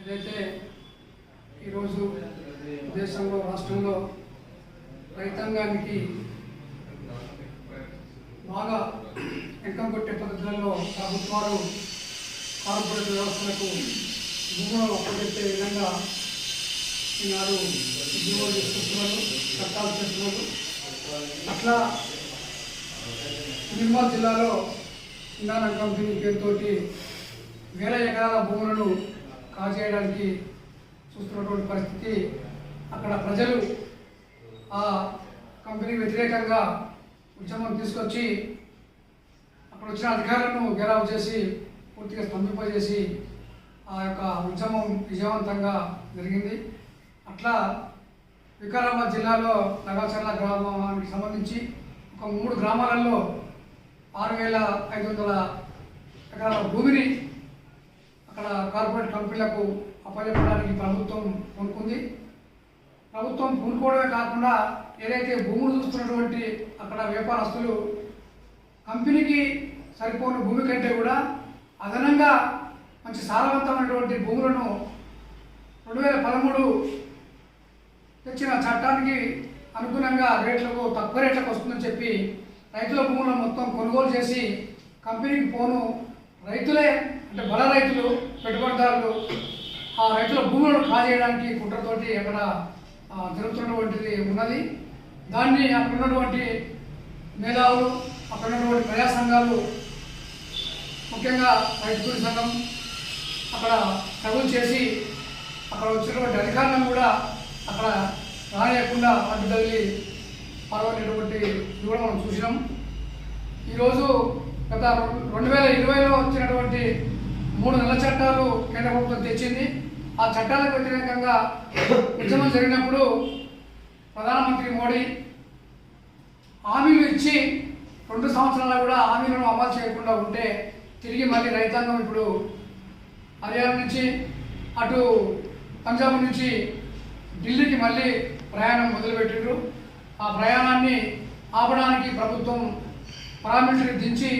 ఏదైతే ఈరోజు దేశంలో రాష్ట్రంలో రైతాంగానికి బాగా ఎంకంగొట్టే పద్ధతుల్లో ప్రభుత్వాలు కార్పొరేట్ వ్యవస్థలకు భూములను అప్పచెప్పే విధంగా ఈనాడు ఉద్యోగం చేసుకుంటున్నారు చట్టాలు చేస్తున్నారు. అట్లా నిర్మల్ జిల్లాలో ఇందాన కంపెనీ పేరుతోటి వేల ఎకరాల భూములను కాజేయడానికి చూస్తున్నటువంటి పరిస్థితి. అక్కడ ప్రజలు ఆ కంపెనీ వ్యతిరేకంగా ఉద్యమం తీసుకొచ్చి అక్కడ వచ్చిన అధికారులను గెరావ్ చేసి పూర్తిగా స్తంభింపజేసి ఆ యొక్క ఉద్యమం విజయవంతంగా జరిగింది. అట్లా వికారాబాద్ జిల్లాలో నగాచర్ల గ్రామానికి సంబంధించి ఒక మూడు గ్రామాలలో ఆరు వేల ఐదు వందల ఎకరాల భూమిని అక్కడ కార్పొరేట్ కంపెనీలకు అప్పచెప్పడానికి ప్రభుత్వం కొనుక్కుంది ప్రభుత్వం కొనుక్కోవడమే కాకుండా ఏదైతే భూములు చూస్తున్నటువంటి అక్కడ వ్యాపారస్తులు కంపెనీకి సరిపోని భూమి కంటే కూడా అదనంగా మంచి సారవంతమైనటువంటి భూములను రెండు వేల పదమూడు తెచ్చిన చట్టానికి అనుగుణంగా రేట్లకు తక్కువ రేట్లకు వస్తుందని చెప్పి రైతుల భూములను మొత్తం కొనుగోలు చేసి కంపెనీకి పోను రైతులే అంటే బల రైతులు పెట్టుబడిదారులు ఆ రైతుల భూములను కాజేయడానికి కుట్రతోటి అక్కడ జరుగుతున్నటువంటిది ఉన్నది. దాన్ని అక్కడ ఉన్నటువంటి మేధావులు అక్కడ ఉన్నటువంటి ప్రజా సంఘాలు ముఖ్యంగా రైతు సంఘం అక్కడ కబులు చేసి అక్కడ వచ్చినటువంటి అధికారులను కూడా అక్కడ రానియకుండా అడ్డు తగిలి పర్వాలేటువంటి ఇది కూడా మనం చూసినాం. ఈరోజు గత రెండు వేల ఇరవైలో వచ్చినటువంటి మూడు నెలల చట్టాలు కేంద్ర ప్రభుత్వం తెచ్చింది. ఆ చట్టాలకు వ్యతిరేకంగా ఉద్యమం జరిగినప్పుడు ప్రధానమంత్రి మోడీ హామీలు ఇచ్చి రెండు సంవత్సరాలు కూడా హామీలను అమలు చేయకుండా ఉంటే తిరిగి మళ్ళీ రైతాంగం ఇప్పుడు హర్యానా నుంచి అటు పంజాబ్ నుంచి ఢిల్లీకి మళ్ళీ ప్రయాణం మొదలుపెట్టిండ్రు. ఆ ప్రయాణాన్ని ఆపడానికి ప్రభుత్వం పారామిలిటరీ దించి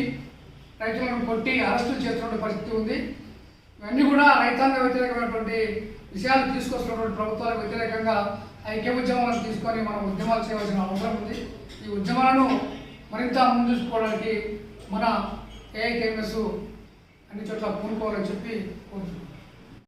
రైతులను కొట్టి అరెస్టులు చేస్తున్న పరిస్థితి ఉంది. ఇవన్నీ కూడా రైతాంగ వ్యతిరేకమైనటువంటి విషయాలు తీసుకొస్తున్నటువంటి ప్రభుత్వాలకు వ్యతిరేకంగా ఐక్య ఉద్యమాలను తీసుకొని మనం ఉద్యమాలు చేయవలసిన అవసరం ఉంది. ఈ ఉద్యమాలను మరింత ముందుకోవడానికి మన ఏఐకేఎంఎస్ అన్ని చోట్ల పూనుకోవాలని చెప్పి కోరుతున్నాం.